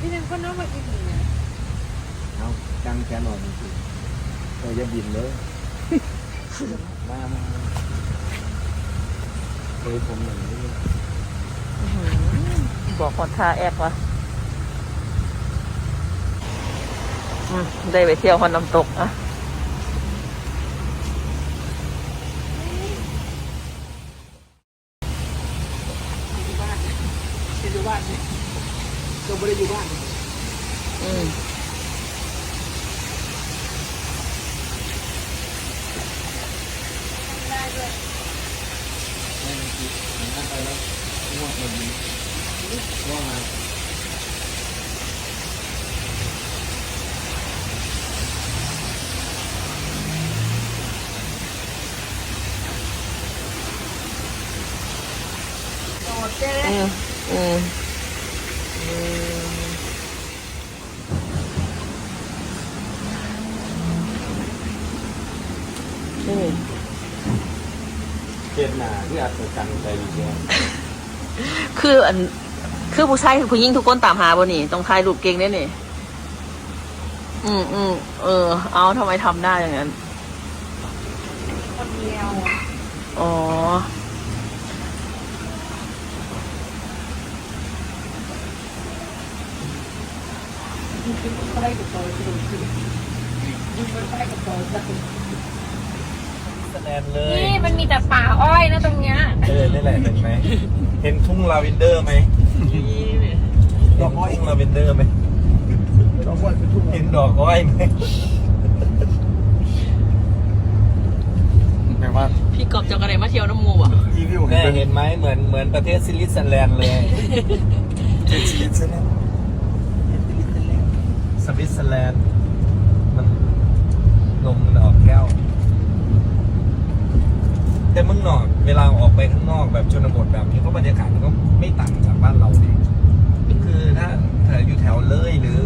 พี่นึงคนน้องมาอีกหนึ่งเอาจังแขนหน่อยจริงๆเราจะบินเลยมามาเคยผมหนึ่งนี่อื้อหือบอกคนทาแอกวะอืมได้ไปเที่ยวคนน้ำตกอะอยู่บ้านอยู่บ้าน เราไม่ได้อยู่บ้านอืมไม่บางทีผมนั่งไปแล้วง่วงเลยง่วงมาโอ้เจ๊อืมอืม นี่เจ็บหนาที่อาจจะจังใจอยู่เนี่ยคืออันคือผู้ชายคือผู้หญิงทุกคนตามหาบ่นี่ต้องถ่ายรูปเก่งแน่นี่ อืมอืมเออ เอาทำไมทำได้อย่างนั้น คนเดียวอ๋อเขาได้กับตัวคือคือยิ่งมันได้กับตัว จะเป็นแสดงเลยนี่มันมีแต่ป่าอ้อยนะตรงเนี้ยเออนี่แหละเห็นไหมเห็นทุ่งลาเวนเดอร์ไหมเห็นทุ่งลาเวนเดอร์ไหมเห็นดอกอ้อยไหมแปลว่าพี่กอบจะกระไรมาเที่ยวน้ำมูอะรีวิวแม่เห็นไหมเหมือนเหมือนประเทศซิลิสแลนด์เลยซิลิสแลนด์สวิตเซอร์แลนด์มันลมมันออกแก้ว แต่เมืองนอกเวลาออกไปข้างนอกแบบชนบทแบบนี้ก็บรรยากาศมันก็ไม่ต่างจากบ้านเราเลยคือถ้าถ้าอยู่แถวเลยหรือ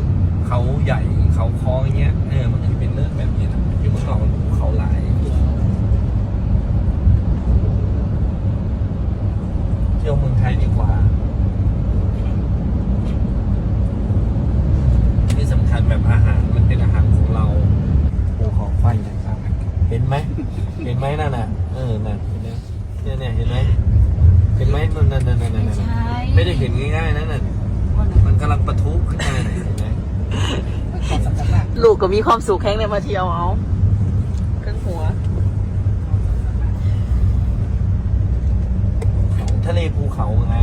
เขาใหญ่เขาคออย่างเงี้ยเออมันจะเป็นเรื่องแบบนี้นะอยู่เมืองนอกมันเขาหลายเที่ยวเมืองไทยดีกว่าที่สำคัญแบบอาหารมันเป็นอาหารของเราภูเขาไฟต่างเห็นไหม เห็นไหมนั่นน่ะเออนั่นเห็นไหมเนี่ยเนี่ยเห็นไหมเห็นไหมนั่นนั่นนั่นนั่นนั่นนั่นไม่ได้เห็นง่ายๆนะนั่นมันกำลังปะทุขึ้นมาเนี่ยเห็นไหมลูกก็มีความสุขแห้งเลยมาเที่ยวเอาขึ้นหัวของทะเลภูเขาไง